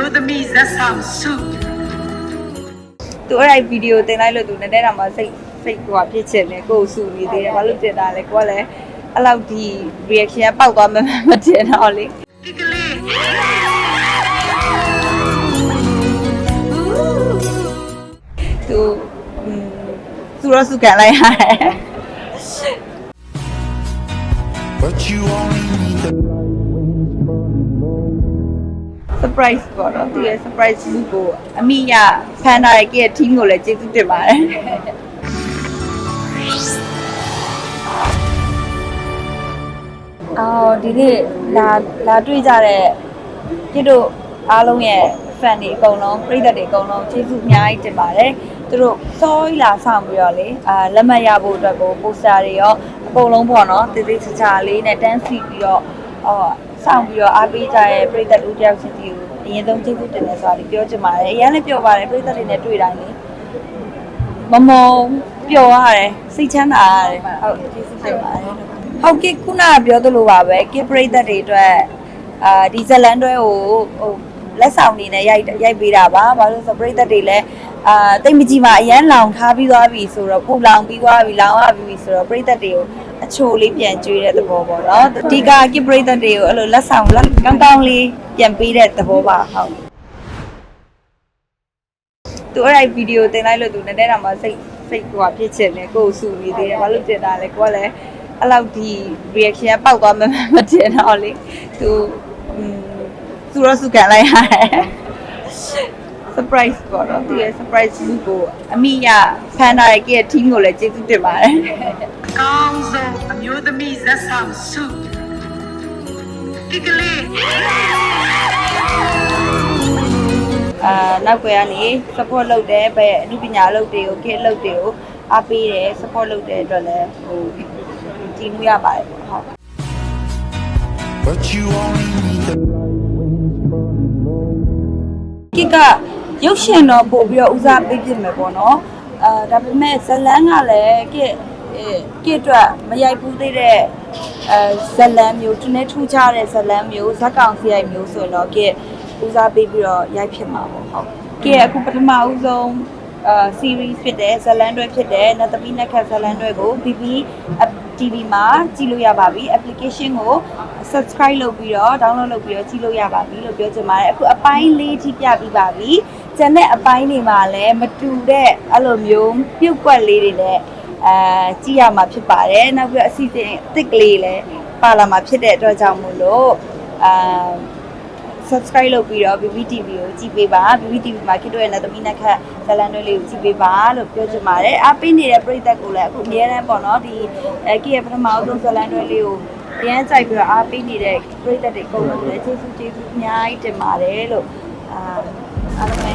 မျိုးသမီးဇက်ဆောင်စုသူအဲ့ဒီဗီဒီယိုတင်လိုက်လို့သူနည်းနည်းတော့မှစိတ်စိတ်ဟိုဟာဖြစ်ချင်တယ်ကိုယ်ဆူနေသေးတယ်ဘာလို့တင်တာလဲကိုကလည်းအဲ့လောက်ဒီ reaction ကပောက်သွားမှမတင်တော့လေဒီကလေးသူอืมသူတော့စုကန်လိုက်ရတယ် But you only need the surprise ပေါ့နော်သူရဲ့ surprise လူကိုအမိရဖန်တာရဲ့ကဲ team ကိုလည်းကျေးဇူးတင်ပါတယ်အော်ဒီနေ့လာလာတွေ့ကြတဲ့ပြစ်တို့အားလုံးရဲ့ fan တွေအကုန်လုံးပရိသတ်တွေအကုန်လုံးကျေးဇူးအများကြီးတင်ပါတယ်သူတို့စောကြီးလာဆောင်ပြီးတော့လေအာလက်မှတ်ရဖို့အတွက်ကိုပိုစတာတွေရောအကုန်လုံးပေါ့နော်တည်တည်ချာချာလေးနဲ့တန်းစီပြီးတော့အော် ဆောင်ပြီးတော့အားပေးကြတဲ့ပရိသတ်တို့တယောက်ချင်းစီကိုအရင်ဆုံးကျေးဇူးတင်တယ်ဆိုတာဒီပြောချင်ပါတယ်အရင်လည်းပြောပါတယ်ပရိသတ်တွေနဲ့တွေ့တိုင်းလေမမုံပျော်ရတယ်စိတ်ချမ်းသာရတယ်ဟုတ်ကျေးဇူးတင်ပါတယ်ဟုတ်ကဲ့ခုနကပြောသလိုပါပဲကိပရိသတ်တွေအတွက်အာဒီဇလန်တွဲကိုဟိုလက်ဆောင်နေနဲ့ရိုက်ရိုက်ပေးတာပါဘာလို့လဲဆိုတော့ပရိသတ်တွေလည်းအာတိတ်မကြီးမှာအရန်လောင်ထားပြီးသွားပြီဆိုတော့ပူလောင်ပြီးသွားပြီလောင်ရပြီဆိုတော့ပရိသတ်တွေကို အချိုလေးပြန်ကျွေးတဲ့သဘောပေါ့နော်ဒီကကိပရိသတ်တွေကိုအဲ့လိုလက်ဆောင်လက်ကောင်းကောင်းလေးပြန်ပေးတဲ့သဘောပါဟုတ်သူအဲ့ဒီဗီဒီယိုတင်လိုက်လို့သူနည်းနည်းတော့မှစိတ်စိတ်ဟိုဟာဖြစ်ချင်တယ်ကိုယ်ဆူနေသေးတယ်ဘာလို့တင်တာလဲကိုကလည်းအဲ့လောက်ဒီ reaction ကပောက်သွားမှမတင်တော့လေသူอืมသူတော့စုကန်လိုက်ရတယ် surprise ပေါ့နော်သူရဲ့ surprise လူကိုအမိရဖန်တာရဲ့ကဲ team ကိုလည်းကျေးဇူးတင်ပါတယ်အကောင်းဆုံးအမျိုးသမီးဇက်ဆောင်စုဒီကလေးအာနောက်ွယ်ကနေ support လုပ်တယ်ပဲအမှုပညာလုပ်တွေကိုခေတ်လုပ်တွေကိုအားပေးတယ် support လုပ်တဲ့အတွက်လည်းဟိုကြည့်လို့ရပါတယ်ပေါ့ဟုတ် But you only need the ကိက ရုပ်ရှင်တော့ပို့ပြီးတော့ဦးစားပေးဖြစ်မယ်ပေါ့နော်အာဒါပေမဲ့ဇလန်းကလည်းကိအဲကိအတွက်မရိုက်ဘူးသေးတဲ့အဲဇလန်းမျိုးတနေ့ထူးခြားတဲ့ဇလန်းမျိုးဇက်ကောင်စရိုက်မျိုးဆိုရင်တော့ကိဦးစားပေးပြီးတော့ရိုက်ဖြစ်မှာပေါ့ဟုတ်ကိအခုပထမဦးဆုံးအာ series ဖြစ်တဲ့ဇလန်းတွဲဖြစ်တဲ့နတ်သမီးနက်ခတ်ဇလန်းတွဲကို BB TV မှာကြည့်လို့ရပါပြီ application ကို subscribe လုပ်ပြီးတော့ download လုပ်ပြီးတော့ကြည့်လို့ရပါပြီလို့ပြောချင်ပါတယ်အခုအပိုင်းလေးထိပြပြီးပါပြီ ကျန်တဲ့အပိုင်းတွေမှာလည်းမတူတဲ့အဲ့လိုမျိုးပြုတ်ကွက်လေးတွေနဲ့အဲကြည့်ရမှာဖြစ်ပါတယ်နောက်ပြီးတော့အစီအစဉ်အသစ်ကလေးလည်းပါလာမှာဖြစ်တဲ့အတွက်ကြောင့်မို့လို့အာ subscribe လုပ်ပြီးတော့ BBTV ကိုကြည့်ပေးပါ BBTV မှာคิดတော့ရတဲ့သမီးနှက်ခတ်ဇလန်တွဲလေးကိုကြည့်ပေးပါလို့ပြောချင်ပါတယ်အားပေးနေတဲ့ပရိသတ်ကိုလည်းအခုအများတန်းပေါ့နော်ဒီအဲကိရပထမအဆုံးဇလန်တွဲလေးကိုရမ်းကြိုက်ပြီးတော့အားပေးနေတဲ့ပရိသတ်တွေအကုန်လုံးလည်းကျေးဇူးကျေးဇူးအများကြီးတင်ပါတယ်လို့အာ အားလုံးပဲ